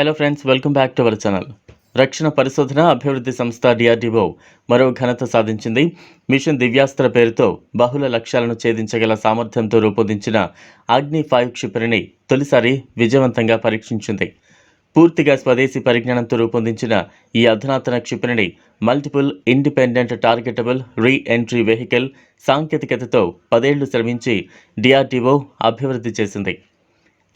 Hello friends welcome back to our channel రక్షణ పరిశోధన అభివృద్ధి సంస్థ డిఆర్డీఓ మరో ఘనత సాధించింది. మిషన్ దివ్యాస్త్ర పేరుతో బహుళ లక్ష్యాలను ఛేదించగల సామర్థ్యంతో రూపొందించిన అగ్ని ఫైవ్ క్షిపణిని తొలిసారి విజయవంతంగా పరీక్షించింది. పూర్తిగా స్వదేశీ పరిజ్ఞానంతో రూపొందించిన ఈ అధునాతన క్షిపణిని multiple independent targetable re entry vehicle సాంకేతికతతో పదేళ్ళు శ్రమించి డిఆర్డీఓ అభివృద్ధి చేసింది.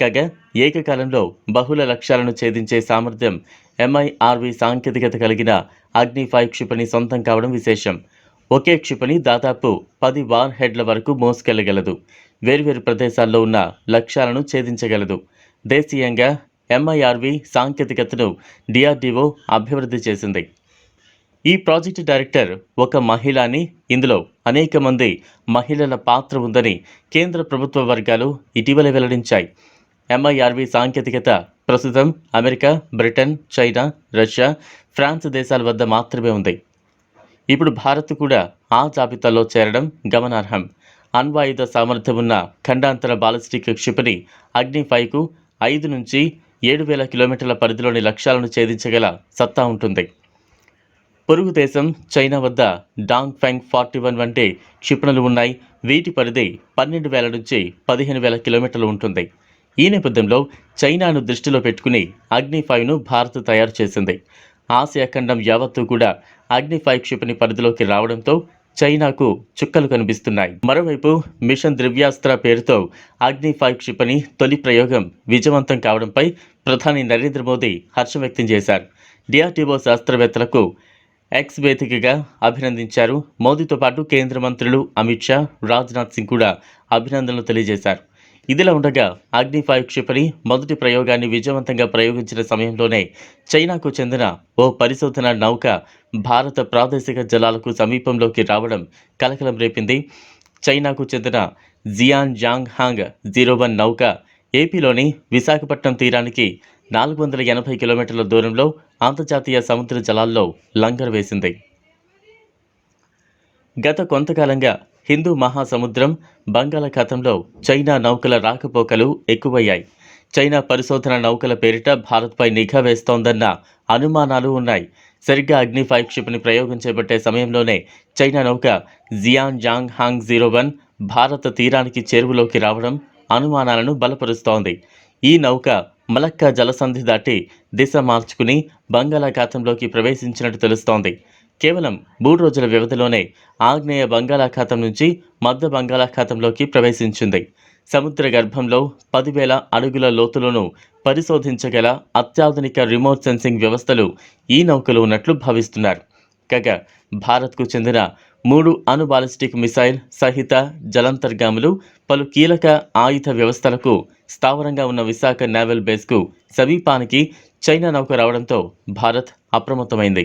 కాగా ఏకకాలంలో బహుళ లక్ష్యాలను ఛేదించే సామర్థ్యం ఎంఐఆర్వి సాంకేతికత కలిగిన అగ్ని ఫైవ్ క్షిపణి సొంతం కావడం విశేషం. ఒకే క్షిపణి దాదాపు పది వార్ హెడ్ల వరకు మోసుకెళ్ళగలదు. వేర్వేరు ప్రదేశాల్లో ఉన్న లక్ష్యాలను ఛేదించగలదు. దేశీయంగా ఎంఐఆర్వి సాంకేతికతను డిఆర్డీఓ అభివృద్ధి చేసింది. ఈ ప్రాజెక్టు డైరెక్టర్ ఒక మహిళ అని ఇందులో అనేక మంది మహిళల పాత్ర ఉందని కేంద్ర ప్రభుత్వ వర్గాలు ఇటీవల వెల్లడించాయి. ఎంఐఆర్వి సాంకేతికత ప్రస్తుతం America Britain China Russia France దేశాల వద్ద మాత్రమే ఉంది. ఇప్పుడు భారత్ కూడా ఆ జాబితాలో చేరడం గమనార్హం. అణ్వాయుధ సామర్థ్యం ఉన్న ఖండాంతర బాలిస్టిక్ క్షిపణి అగ్ని ఫైవ్కు ఐదు నుంచి ఏడు వేల కిలోమీటర్ల పరిధిలోని లక్ష్యాలను ఛేదించగల సత్తా ఉంటుంది. పొరుగు దేశం చైనా వద్ద డాంగ్ ఫెంగ్ ఫార్టీ వన్ వంటి క్షిపణులు ఉన్నాయి. వీటి పరిధి పన్నెండు వేల నుంచి పదిహేను వేల కిలోమీటర్లు ఉంటుంది. ఈ నేపథ్యంలో చైనాను దృష్టిలో పెట్టుకుని అగ్ని ఫైవ్ను భారత్ తయారు చేసింది. ఆసియా ఖండం యావత్తు కూడా అగ్ని ఫైవ్ క్షిపణి పరిధిలోకి రావడంతో చైనాకు చుక్కలు కనిపిస్తున్నాయి. మరోవైపు మిషన్ ద్రవ్యాస్త్ర పేరుతో అగ్ని ఫైవ్ క్షిపణి తొలి ప్రయోగం విజయవంతం కావడంపై ప్రధాని నరేంద్ర మోదీ హర్షం వ్యక్తం చేశారు. డిఆర్డీఓ శాస్త్రవేత్తలకు ఎక్స్ వేదికగా అభినందించారు. మోదీతో పాటు కేంద్ర మంత్రులు అమిత్ షా రాజ్నాథ్ సింగ్ కూడా అభినందనలు తెలియజేశారు. ఇదిలా ఉండగా అగ్ని ఫైవ్ క్షిపణి మొదటి ప్రయోగాన్ని విజయవంతంగా ప్రయోగించిన సమయంలోనే చైనాకు చెందిన ఓ పరిశోధన నౌక భారత ప్రాదేశిక జలాలకు సమీపంలోకి రావడం కలకలం రేపింది. చైనాకు చెందిన Xiang Yang Hong zero one నౌక ఏపీలోని విశాఖపట్నం తీరానికి నాలుగు వందల ఎనభై కిలోమీటర్ల దూరంలో అంతర్జాతీయ సముద్ర జలాల్లో లంగర్ వేసింది. గత కొంతకాలంగా హిందూ మహాసముద్రం బంగాళాఖాతంలో చైనా నౌకల రాకపోకలు ఎక్కువయ్యాయి. చైనా పరిశోధన నౌకల పేరిట భారత్పై నిఘా వేస్తోందన్న అనుమానాలు ఉన్నాయి. సరిగ్గా అగ్ని ఫైవ్ క్షిపణి ప్రయోగం చేపట్టే సమయంలోనే చైనా నౌక Xiang Yang Hong zero one భారత తీరానికి చేరువలోకి రావడం అనుమానాలను బలపరుస్తోంది. ఈ నౌక మలక్కా జలసంధి దాటి దిశ మార్చుకుని బంగాళాఖాతంలోకి ప్రవేశించినట్టు తెలుస్తోంది. కేవలం మూడు రోజుల వ్యవధిలోనే ఆగ్నేయ బంగాళాఖాతం నుంచి మధ్య బంగాళాఖాతంలోకి ప్రవేశించింది. సముద్ర గర్భంలో పదివేల అడుగుల లోతులను పరిశోధించగల అత్యాధునిక రిమోట్ సెన్సింగ్ వ్యవస్థలు ఈ నౌకలో ఉన్నట్లు భావిస్తున్నారు. కాగా భారత్కు చెందిన మూడు అణు బాలిస్టిక్ మిసైల్ సహిత జలంతర్గాములు పలు కీలక ఆయుధ వ్యవస్థలకు స్థావరంగా ఉన్న విశాఖ నేవల్ బేస్కు సమీపానికి చైనా నౌక రావడంతో భారత్ అప్రమత్తమైంది.